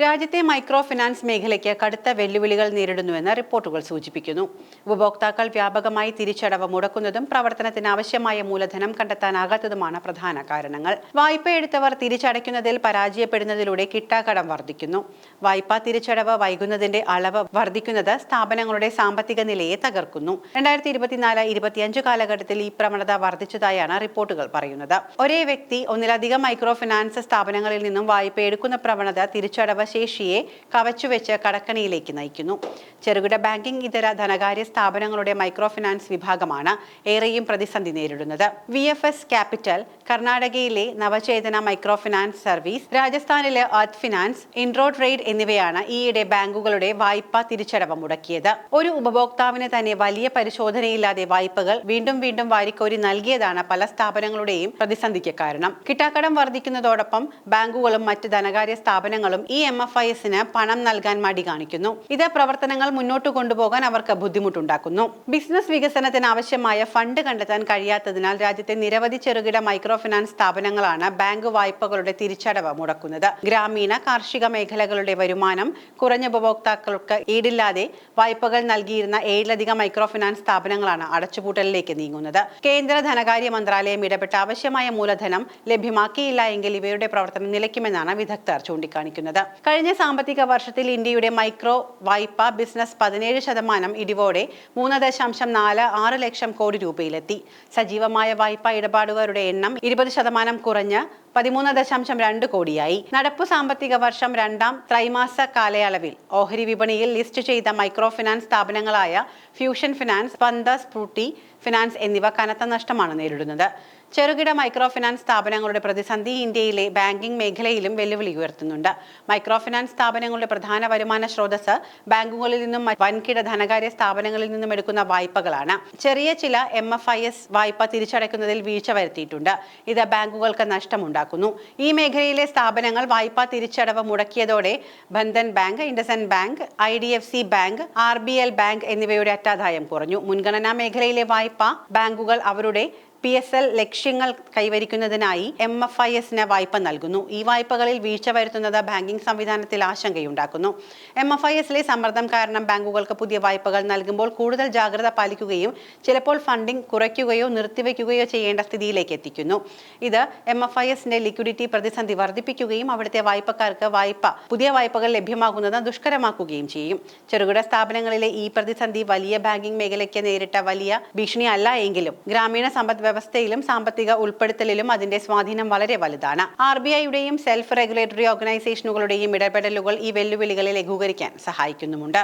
രാജ്യത്തെ micro finance മേഖലയ്ക്ക് കടുത്ത വെല്ലുവിളികൾ നേരിടുന്നുവെന്ന് റിപ്പോർട്ടുകൾ സൂചിപ്പിക്കുന്നു. ഉപഭോക്താക്കൾ വ്യാപകമായി തിരിച്ചടവ് മുടക്കുന്നതും പ്രവർത്തനത്തിന് ആവശ്യമായ മൂലധനം കണ്ടെത്താനാകാത്തതുമാണ് പ്രധാന കാരണങ്ങൾ. വായ്പ എടുത്തവർ തിരിച്ചടയ്ക്കുന്നതിൽ പരാജയപ്പെടുന്നതിലൂടെ കിട്ടാക്കടം വർദ്ധിക്കുന്നു. വായ്പാ തിരിച്ചടവ് വൈകുന്നതിന്റെ അളവ് വർദ്ധിക്കുന്നത് സ്ഥാപനങ്ങളുടെ സാമ്പത്തിക നിലയെ തകർക്കുന്നു. രണ്ടായിരത്തി ഇരുപത്തിനാല് ഇരുപത്തിയഞ്ച് കാലഘട്ടത്തിൽ ഈ പ്രവണത വർദ്ധിച്ചതായാണ് റിപ്പോർട്ടുകൾ പറയുന്നത്. ഒരേ വ്യക്തി ഒന്നിലധികം മൈക്രോ ഫിനാൻസ് സ്ഥാപനങ്ങളിൽ നിന്നും വായ്പ എടുക്കുന്ന പ്രവണത തിരിച്ചടവ് ശേഷിയെ കവച്ചുവെച്ച് കടക്കണിയിലേക്ക് നയിക്കുന്നു. ചെറുകിട ബാങ്കിംഗ് ഇതര ധനകാര്യ സ്ഥാപനങ്ങളുടെ മൈക്രോ ഫിനാൻസ് വിഭാഗമാണ് ഏറെയും പ്രതിസന്ധി നേരിടുന്നത്. വി എഫ് എസ് ക്യാപിറ്റൽ കർണാടകയിലെ നവചേതന മൈക്രോ ഫിനാൻസ് സർവീസ് രാജസ്ഥാനിലെ അർത്ത് ഫിനാൻസ് ഇൻട്രോ ട്രേഡ് എന്നിവയാണ് ഈയിടെ ബാങ്കുകളുടെ വായ്പ തിരിച്ചടവ് മുടക്കിയത്. ഒരു ഉപഭോക്താവിന് തന്നെ വലിയ പരിശോധനയില്ലാതെ വായ്പകൾ വീണ്ടും വീണ്ടും വാരിക്കോരി നൽകിയതാണ് പല സ്ഥാപനങ്ങളുടെയും പ്രതിസന്ധിക്ക് കാരണം. കിട്ടാക്കടം വർദ്ധിക്കുന്നതോടൊപ്പം ബാങ്കുകളും മറ്റ് ധനകാര്യ സ്ഥാപനങ്ങളും ഈ എം എഫ് ഐ എസിന് പണം നൽകാൻ മടി കാണിക്കുന്നു. ഇത് പ്രവർത്തനങ്ങൾ മുന്നോട്ട് കൊണ്ടുപോകാൻ അവർക്ക് ബുദ്ധിമുട്ടുണ്ടാക്കുന്നു. ബിസിനസ് വികസനത്തിന് ആവശ്യമായ ഫണ്ട് കണ്ടെത്താൻ കഴിയാത്തതിനാൽ രാജ്യത്തെ നിരവധി ചെറുകിട മൈക്രോ ഫിനാൻസ് സ്ഥാപനങ്ങളാണ് ബാങ്ക് വായ്പകളുടെ തിരിച്ചടവ് മുടക്കുന്നത്. ഗ്രാമീണ കാർഷിക മേഖലകളുടെ വരുമാനം കുറഞ്ഞ ഉപഭോക്താക്കൾക്ക് ഈടില്ലാതെ വായ്പകൾ നൽകിയിരുന്ന ഏഴിലധികം മൈക്രോ ഫിനാൻസ് സ്ഥാപനങ്ങളാണ് അടച്ചുപൂട്ടലിലേക്ക് നീങ്ങുന്നത്. കേന്ദ്ര ധനകാര്യ മന്ത്രാലയം ഇടപെട്ട് ആവശ്യമായ മൂലധനം ലഭ്യമാക്കിയില്ല എങ്കിൽ ഇവയുടെ പ്രവർത്തനം നിലയ്ക്കുമെന്നാണ് വിദഗ്ധർ ചൂണ്ടിക്കാണിക്കുന്നത്. കഴിഞ്ഞ സാമ്പത്തിക വർഷത്തിൽ ഇന്ത്യയുടെ മൈക്രോ വായ്പ ബിസിനസ് പതിനേഴ് ശതമാനം ഇടിവോടെ മൂന്ന് ദശാംശം നാല് ആറ് ലക്ഷം കോടി രൂപയിലെത്തി. സജീവമായ വായ്പ ഇടപാടുകാരുടെ എണ്ണം ഇരുപത് ശതമാനം കുറഞ്ഞ് പതിമൂന്ന് ദശാംശം രണ്ട് കോടിയായി. നടപ്പു സാമ്പത്തിക വർഷം രണ്ടാം ത്രൈമാസ കാലയളവിൽ ഓഹരി വിപണിയിൽ ലിസ്റ്റ് ചെയ്ത മൈക്രോ ഫിനാൻസ് സ്ഥാപനങ്ങളായ ഫ്യൂഷൻ ഫിനാൻസ് പന്ത സ്പ്രൂട്ടി ഫിനാൻസ് എന്നിവ കനത്ത നഷ്ടമാണ് നേരിടുന്നത്. ചെറുകിട മൈക്രോ ഫിനാൻസ് സ്ഥാപനങ്ങളുടെ പ്രതിസന്ധി ഇന്ത്യയിലെ ബാങ്കിംഗ് മേഖലയിലും വെല്ലുവിളി ഉയർത്തുന്നുണ്ട്. മൈക്രോ ഫിനാൻസ് സ്ഥാപനങ്ങളുടെ പ്രധാന വരുമാന സ്രോതസ് ബാങ്കുകളിൽ നിന്നും വൻകിട ധനകാര്യ സ്ഥാപനങ്ങളിൽ നിന്നും എടുക്കുന്ന വായ്പകളാണ്. ചെറിയ ചില എം എഫ് ഐ എസ് വായ്പ തിരിച്ചടയ്ക്കുന്നതിൽ വീഴ്ച വരുത്തിയിട്ടുണ്ട്. ഇത് ബാങ്കുകൾക്ക് നഷ്ടമുണ്ടാക്കുന്നു. ഈ മേഖലയിലെ സ്ഥാപനങ്ങൾ വായ്പ തിരിച്ചടവ് മുടക്കിയതോടെ Bandhan bank IndusInd bank I D F C bank R B L bank എന്നിവയുടെ അറ്റാദായം കുറഞ്ഞു. മുൻഗണനാ മേഖലയിലെ വായ്പ ബാങ്കുകൾ അവരുടെ പി എസ് എൽ ലക്ഷ്യങ്ങൾ കൈവരിക്കുന്നതിനായി എം എഫ് ഐ എസിന് വായ്പ നൽകുന്നു. ഈ വായ്പകളിൽ വീഴ്ച വരുത്തുന്നത് ബാങ്കിംഗ് സംവിധാനത്തിൽ ആശങ്കയുണ്ടാക്കുന്നു. എം എഫ് ഐ എസിലെ സമ്മർദ്ദം കാരണം ബാങ്കുകൾക്ക് പുതിയ വായ്പകൾ നൽകുമ്പോൾ കൂടുതൽ ജാഗ്രത പാലിക്കുകയും ചിലപ്പോൾ ഫണ്ടിംഗ് കുറയ്ക്കുകയോ നിർത്തിവെക്കുകയോ ചെയ്യേണ്ട സ്ഥിതിയിലേക്ക് എത്തിക്കുന്നു. ഇത് എം എഫ് ഐ എസിന്റെ ലിക്വിഡിറ്റി പ്രതിസന്ധി വർദ്ധിപ്പിക്കുകയും അവിടുത്തെ വായ്പക്കാർക്ക് വായ്പ പുതിയ വായ്പകൾ ലഭ്യമാകുന്നത് ദുഷ്കരമാക്കുകയും ചെയ്യും. ചെറുകിട സ്ഥാപനങ്ങളിലെ ഈ പ്രതിസന്ധി വലിയ ബാങ്കിംഗ് മേഖലയ്ക്ക് നേരിട്ട വലിയ ഭീഷണിയല്ല എങ്കിലും ഗ്രാമീണ സമ്പദ് വ്യവസ്ഥയിലും സാമ്പത്തിക ഉൾപ്പെടുത്തലിലും അതിന്റെ സ്വാധീനം വളരെ വലുതാണ്. ആർ ബി ഐയുടെയും സെൽഫ് റെഗുലേറ്ററി ഓർഗനൈസേഷനുകളുടെയും ഇടപെടലുകൾ ഈ വെല്ലുവിളികളെ ലഘൂകരിക്കാൻ സഹായിക്കുന്നുമുണ്ട്.